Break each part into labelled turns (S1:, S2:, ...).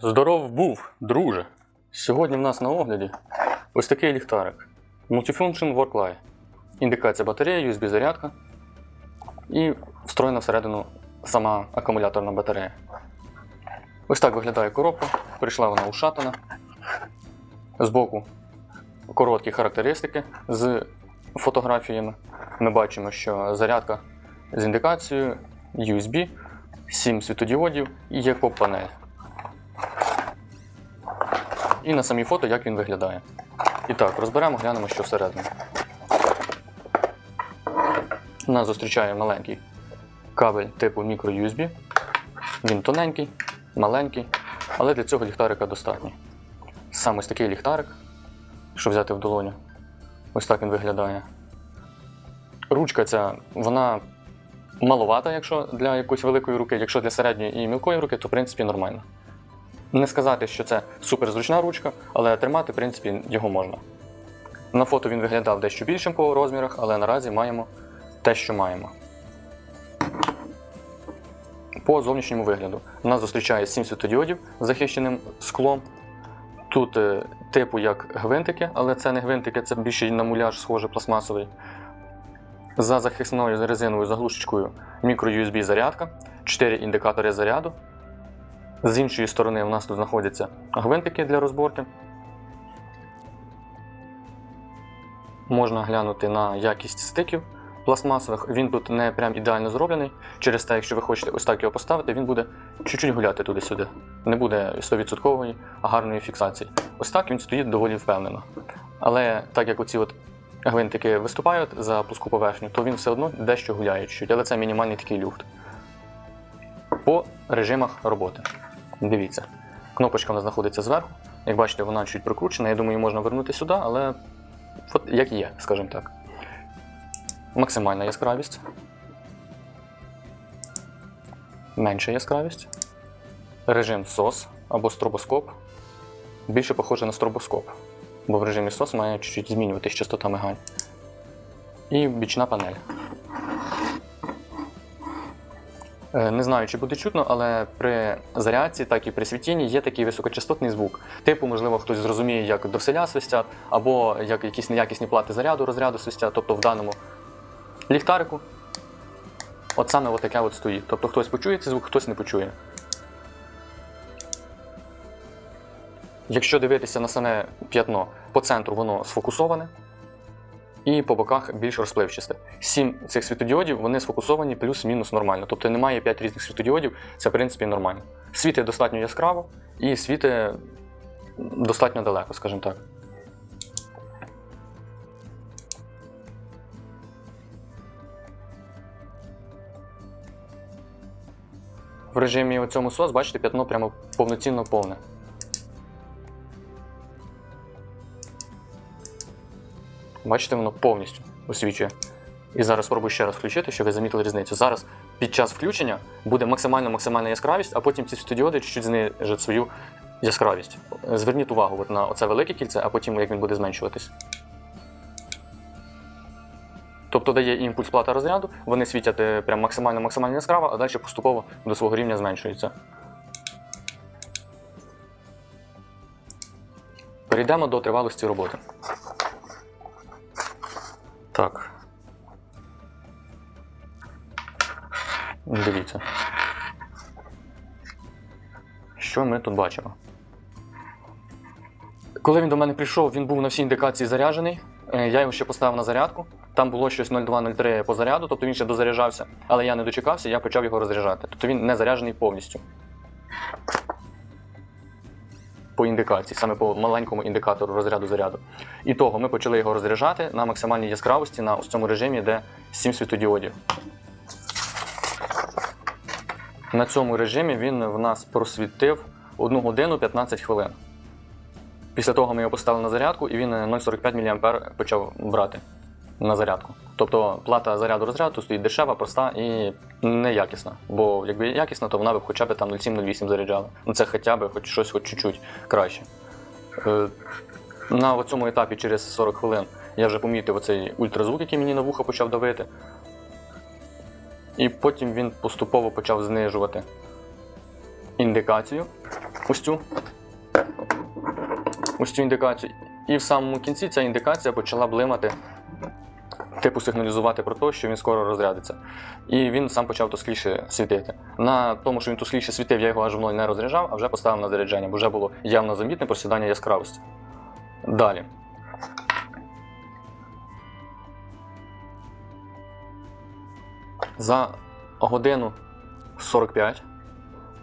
S1: Здоров був, друже! Сьогодні в нас на огляді ось такий ліхтарик. Multifunction Work Індикація батареї, USB зарядка і встроєна всередину сама акумуляторна батарея. Ось так виглядає коробка. Прийшла вона ушатана. Збоку короткі характеристики з фотографіями. Ми бачимо, що зарядка з індикацією, USB, 7 світодіодів і є поп-панель. І на самій фото, як він виглядає. І так, розберемо, глянемо, що всередині. Нас зустрічає маленький кабель типу microUSB. Він тоненький, маленький, але для цього ліхтарика достатньо. Саме ось такий ліхтарик, що взяти в долоню. Ось так він виглядає. Ручка ця, вона маловата, якщо для якоїсь великої руки, якщо для середньої і мілкої руки, то в принципі нормально. Не сказати, що це суперзручна ручка, але тримати, в принципі, його можна. На фото він виглядав дещо більшим по розмірах, але наразі маємо те, що маємо. По зовнішньому вигляду нас зустрічає 7 світодіодів з захищеним склом. Тут е, типу як гвинтики, але це не гвинтики, це більше на муляж схоже пластмасовий. За захисною резиновою заглушечкою мікро-USB зарядка, 4 індикатори заряду. З іншої сторони у нас тут знаходяться гвинтики для розборки. Можна глянути на якість стиків пластмасових. Він тут не прям ідеально зроблений. Через те, якщо ви хочете ось так його поставити, він буде чуть-чуть гуляти туди-сюди. Не буде 100% гарної фіксації. Ось так він стоїть доволі впевнено. Але так як оці от гвинтики виступають за плоску поверхню, то він все одно дещо гуляє чуть, але це мінімальний такий люфт. По режимах роботи. Дивіться, кнопочка у нас знаходиться зверху. Як бачите, вона чуть прикручена. Я думаю, її можна вернути сюди, але от як є, скажімо так. Максимальна яскравість. Менша яскравість. Режим SOS або стробоскоп. Більше похоже на стробоскоп, бо в режимі SOS має чуть-чуть змінюватись частота мигань. І бічна панель. Не знаю, чи буде чутно, але при зарядці, так і при світінні є такий високочастотний звук. Типу, можливо, хтось зрозуміє, як дроселя свистять, або як якісь неякісні плати заряду розряду свистять, тобто в даному ліхтарику. От саме таке от стоїть. Тобто хтось почує цей звук, хтось не почує. Якщо дивитися на саме п'ятно, по центру воно сфокусоване і по боках більш розпливчасте. Сім цих світодіодів вони сфокусовані плюс-мінус нормально. Тобто немає п'ять різних світодіодів, це в принципі нормально. Світить достатньо яскраво і світить достатньо далеко, скажімо так. В режимі оцьому SOS, бачите, п'ятно прямо повноцінно повне. Бачите, воно повністю освічує. І зараз спробую ще раз включити, щоб ви замітили різницю. Зараз під час включення буде максимально максимальна яскравість, а потім ці світодіоди чуть-чуть знижать свою яскравість. Зверніть увагу от на оце велике кільце, а потім як він буде зменшуватись. Тобто дає імпульс плата розряду, вони світять е, прям максимально максимально яскраво, а далі поступово до свого рівня зменшуються. Перейдемо до тривалості роботи. Так. Дивіться. Що ми тут бачимо? Коли він до мене прийшов, він був на всій індикації заряджений. Е, Я його ще поставив на зарядку. Там було щось 0,2-0,3 по заряду, тобто він ще дозаряджався, але я не дочекався, я почав його розряджати. Тобто він не заряджений повністю. По індикації, саме по маленькому індикатору розряду заряду. І того ми почали його розряджати на максимальній яскравості на ось цьому режимі, де 7 світодіодів. На цьому режимі він в нас просвітив 1 годину 15 хвилин. Після того ми його поставили на зарядку і він 0,45 мА почав брати на зарядку. Тобто плата заряду розряду стоїть дешева, проста і неякісна. Бо якби якісна, то вона б хоча б там 0,7-0,8 заряджала. Ну це хоча б хоч щось хоч чуть-чуть краще. Е, На цьому етапі через 40 хвилин я вже помітив оцей ультразвук, який мені на вухо почав давити. І потім він поступово почав знижувати індикацію. Ось цю. Ось цю індикацію. І в самому кінці ця індикація почала блимати, типу сигналізувати про те, що він скоро розрядиться. І він сам почав тускліше світити. На тому, що він тускліше світив, я його аж в не розряджав, а вже поставив на заряджання, бо вже було явно замітне просідання яскравості. Далі. За годину 45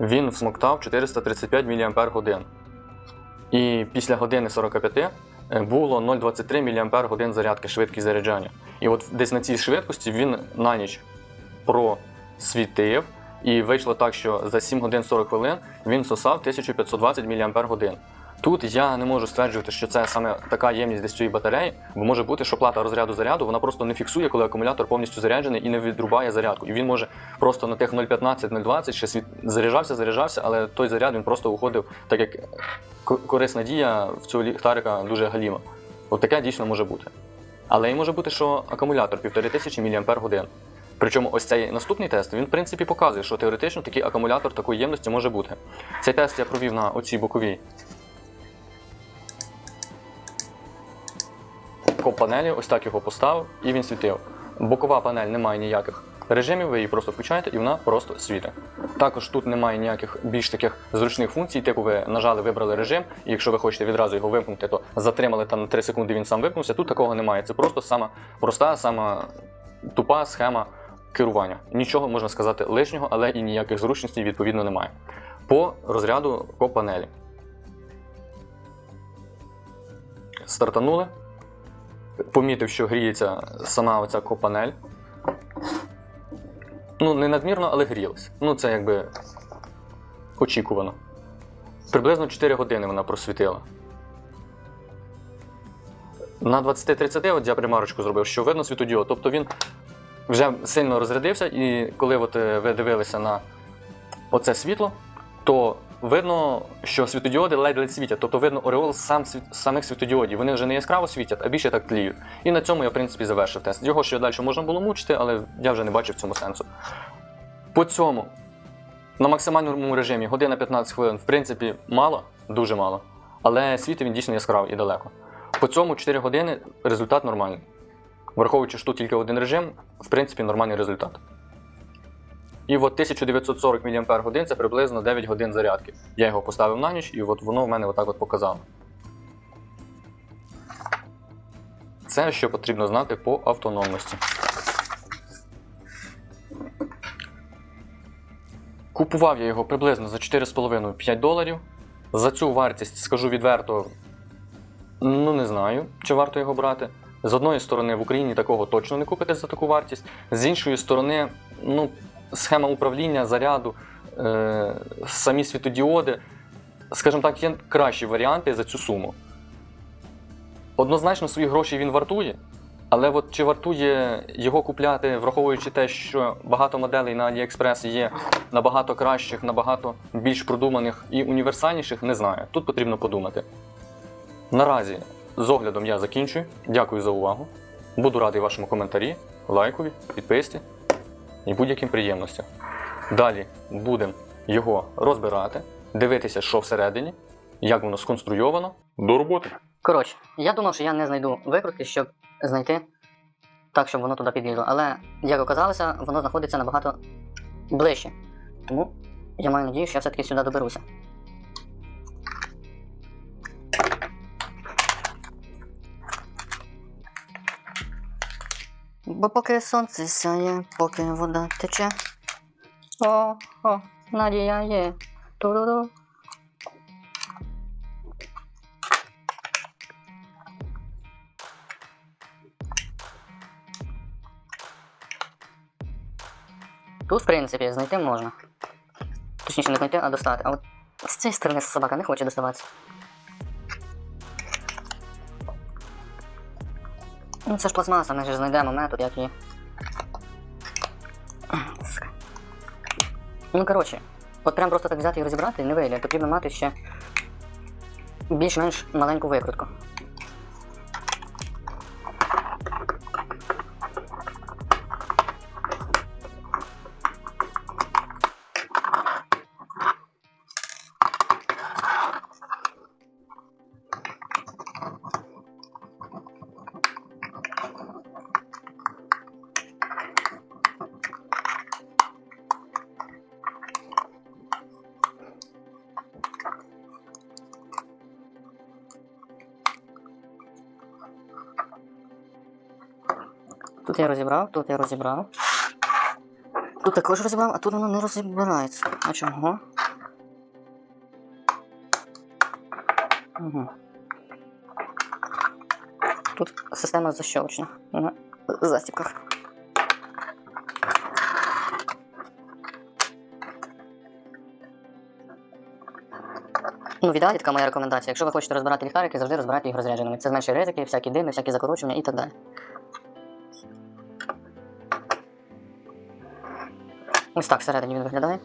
S1: він всмоктав 435 мАч. І після години 45 е, було 0,23 мАч зарядки швидкість заряджання. І от десь на цій швидкості він на ніч просвітив, і вийшло так, що за 7 годин 40 хвилин він сосав 1520 мАч. Тут я не можу стверджувати, що це саме така ємність десь цієї батареї, бо може бути, що плата розряду заряду вона просто не фіксує, коли акумулятор повністю заряджений і не відрубає зарядку. І він може просто на тих 0,15-0,20 ще світ... заряджався, заряджався, але той заряд він просто уходив, так як корисна дія в цього ліхтарика дуже галіма. От таке дійсно може бути. Але і може бути, що акумулятор 1500 мАч. Причому ось цей наступний тест він в принципі показує, що теоретично такий акумулятор такої ємності може бути. Цей тест я провів на оцій боковій коп-панелі, ось так його поставив і він світив. Бокова панель не має ніяких режимів, ви її просто включаєте і вона просто світить. Також тут немає ніяких більш таких зручних функцій, типу ви нажали, вибрали режим, і якщо ви хочете відразу його вимкнути, то затримали там на 3 секунди, він сам вимкнувся. Тут такого немає. Це просто сама проста, сама тупа схема керування. Нічого можна сказати лишнього, але і ніяких зручностей відповідно немає. По розряду коп-панелі. Стартанули помітив, що гріється сама оця копанель. Ну, не надмірно, але грілась. Ну, це якби очікувано. Приблизно 4 години вона просвітила. На 20-30 от я примарочку зробив, що видно світодіод. Тобто він вже сильно розрядився, і коли от е, ви дивилися на оце світло, то видно, що світодіоди ледь-ледь світять. Тобто видно ореол сам, світ- самих світодіодів. Вони вже не яскраво світять, а більше так тліють. І на цьому я, в принципі, завершив тест. Його ще далі можна було мучити, але я вже не бачив цьому сенсу. По цьому, на максимальному режимі година 15 хвилин, в принципі, мало, дуже мало. Але світить він дійсно яскравий і далеко. По цьому 4 години результат нормальний. Враховуючи, що тут тільки один режим, в принципі, нормальний результат. І от 1940 мАч це приблизно 9 годин зарядки. Я його поставив на ніч, і от воно в мене отак от показало. Це що потрібно знати по автономності. Купував я його приблизно за 4,5-5 доларів. За цю вартість, скажу відверто, ну не знаю, чи варто його брати. З одної сторони, в Україні такого точно не купите за таку вартість. З іншої сторони, ну, схема управління, заряду, е, самі світодіоди, скажімо так, є кращі варіанти за цю суму. Однозначно свої гроші він вартує, але от чи вартує його купляти, враховуючи те, що багато моделей на AliExpress є набагато кращих, набагато більш продуманих і універсальніших, не знаю. Тут потрібно подумати. Наразі з оглядом я закінчую. Дякую за увагу. Буду радий вашому коментарі, лайкові, підписці і будь-яким приємностям. Далі будемо його розбирати, дивитися, що всередині, як воно сконструйовано. До роботи.
S2: Коротше, я думав, що я не знайду викрутки, щоб знайти так, щоб воно туди підлізло. Але, як оказалося, воно знаходиться набагато ближче. Тому я маю надію, що я все-таки сюди доберуся. Бо поки сонце сяє, поки вода тече. О, о, надія є. Ту-ду-ду. Тут, в принципі, знайти можна. Точніше, не знайти, а достати. А от з цієї сторони собака не хоче доставатися. Ну це ж пластмаса, ми ж знайдемо метод, як її. Ну коротше, от прям просто так взяти і розібрати не вийде. Потрібно мати ще більш-менш маленьку викрутку. Я розібрав, тут я розібрав. Тут також розібрав, а тут воно не розібирається. А чого? Угу. Тут система защелочна на застіпках. Ну, в ідеалі така моя рекомендація. Якщо ви хочете розбирати ліхтарики, завжди розбирайте їх розрядженими. Це зменшує ризики, всякі дими, всякі закорочення і так далі. Ось так всередині він виглядає.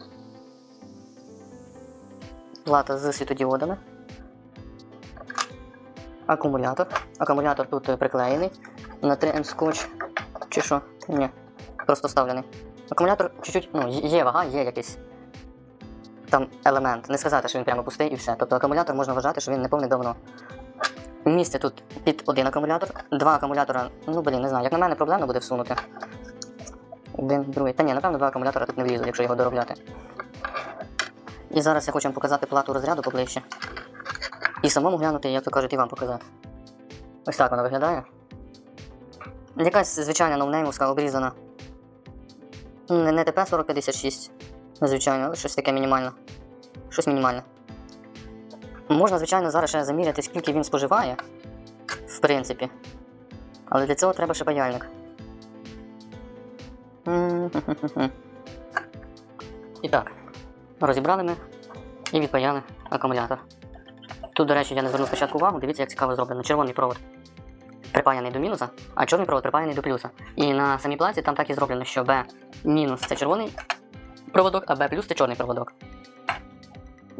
S2: Плата з світодіодами. Акумулятор. Акумулятор тут е, приклеєний на 3М скотч. Чи що? Ні. Просто вставлений. Акумулятор чуть-чуть, ну, є- вага, є якийсь там елемент. Не сказати, що він прямо пустий і все. Тобто акумулятор можна вважати, що він не повне давно. Місце тут під один акумулятор, два акумулятора, ну блін, не знаю, як на мене проблемно буде всунути. Один, другий. Та ні, напевно, два акумулятора тут не влізуть, якщо його доробляти. І зараз я хочу вам показати плату розряду поближче. І самому глянути, як то кажуть, і вам показати. Ось так вона виглядає. Якась звичайна ноунеймовська обрізана. Не, не ТП 4056, звичайно, але щось таке мінімальне. Щось мінімальне. Можна, звичайно, зараз ще заміряти, скільки він споживає, в принципі. Але для цього треба ще паяльник. І так, розібрали ми і відпаяли акумулятор. Тут, до речі, я не звернув спочатку увагу, дивіться, як цікаво зроблено. Червоний провод припаяний до мінуса, а чорний провод припаяний до плюса. І на самій платі там так і зроблено, що B мінус це червоний проводок, а B плюс це чорний проводок.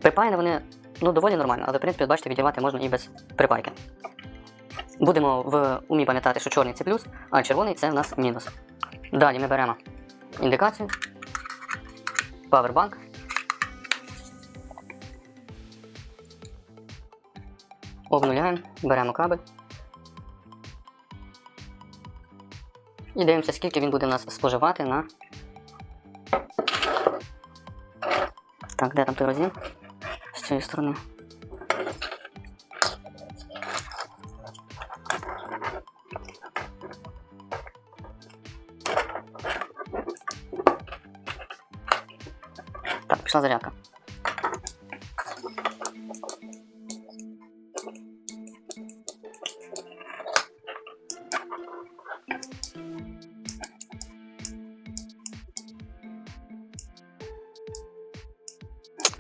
S2: Припаяні вони ну, доволі нормально, але в принципі, бачите, відірвати можна і без припайки. Будемо в умі пам'ятати, що чорний це плюс, а червоний це в нас мінус. Далі ми беремо індикацію, павербанк. Обнуляємо, беремо кабель. І дивимося, скільки він буде в нас споживати на. Так, де там той розін? З цієї сторони. Пішла зарядка.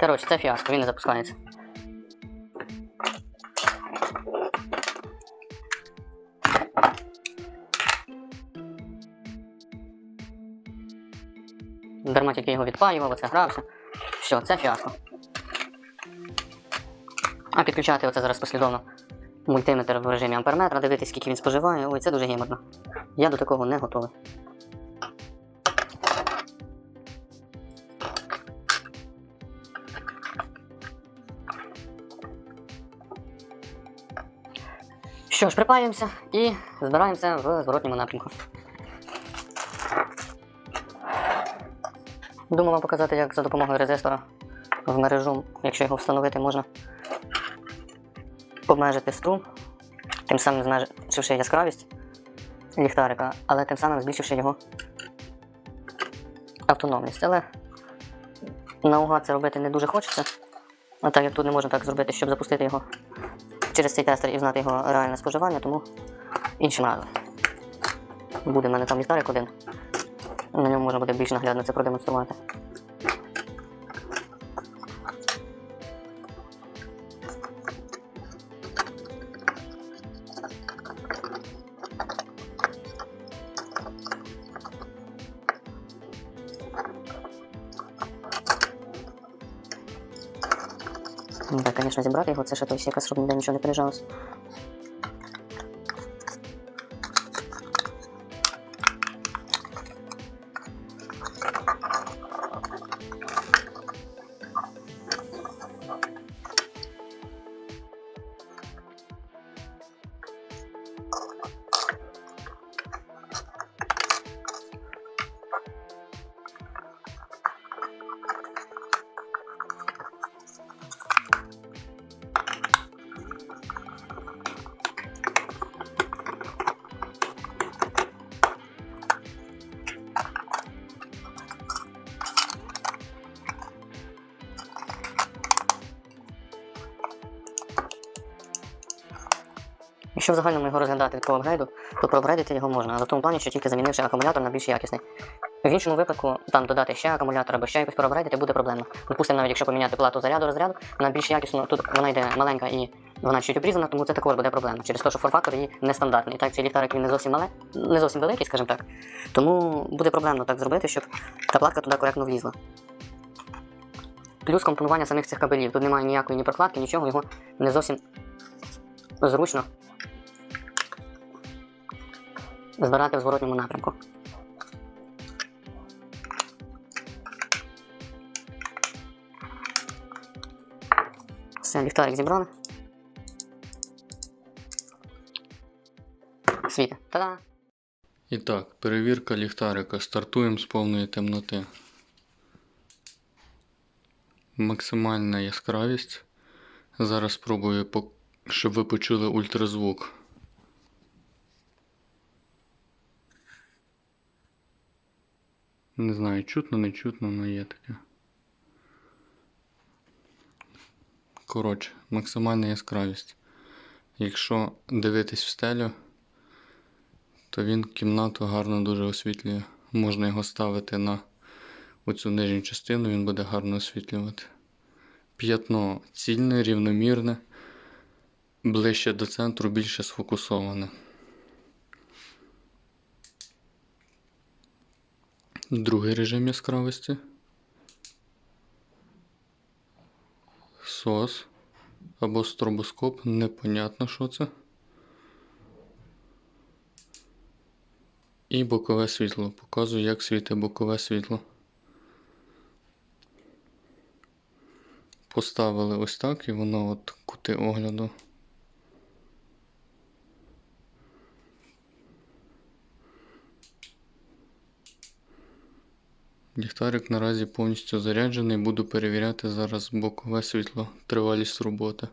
S2: Коротше, це фіаско, він не. Дарма тільки його відпаював, оце грався. Все, це фіаско. А підключати оце зараз послідовно мультиметр в режимі амперметра, дивитися, скільки він споживає, ой, це дуже геймерно. Я до такого не готовий. Що ж, припаюємося і збираємося в зворотньому напрямку. Думаю вам показати, як за допомогою резистора в мережу, якщо його встановити, можна обмежити струм, тим самим зменшивши яскравість ліхтарика, але тим самим збільшивши його автономність. Але наугад це робити не дуже хочеться. А так як тут не можна так зробити, щоб запустити його через цей тестер і знати його реальне споживання, тому іншим разом. Буде в мене там ліхтарик один. На ньому можна буде більш наглядно це продемонструвати. Так, звісно, зібрати його, це ще той якась щоб ніде нічого не пережалось. Якщо в загальному його розглядати по апгрейду, то проапгрейдити його можна, але в тому плані, що тільки замінивши акумулятор на більш якісний. В іншому випадку там додати ще акумулятор або ще якось проапгрейдити буде проблемно. Допустимо, навіть якщо поміняти плату заряду розряду на більш якісну, тут вона йде маленька і вона чуть обрізана, тому це також буде проблема. Через те, що форм-фактор її нестандартний. І так цей ліхтарик він не зовсім мале, не зовсім великий, скажімо так. Тому буде проблемно так зробити, щоб та платка туди коректно влізла. Плюс компонування самих цих кабелів. Тут немає ніякої ні прокладки, нічого, його не зовсім зручно збирати в зворотньому напрямку. Все, ліхтарик зібрали. Світи. Та-да!
S1: І так, перевірка ліхтарика. Стартуємо з повної темноти. Максимальна яскравість. Зараз спробую, щоб ви почули ультразвук. Не знаю, чутно, не чутно, але є таке. Коротше, максимальна яскравість. Якщо дивитись в стелю, то він кімнату гарно дуже освітлює. Можна його ставити на оцю нижню частину, він буде гарно освітлювати. П'ятно цільне, рівномірне, ближче до центру, більше сфокусоване. Другий режим яскравості. СОС або стробоскоп, непонятно, що це. І бокове світло. Показую, як світить бокове світло. Поставили ось так, і воно от кути огляду. Ліхтарик наразі повністю заряджений. Буду перевіряти зараз бокове світло, тривалість роботи.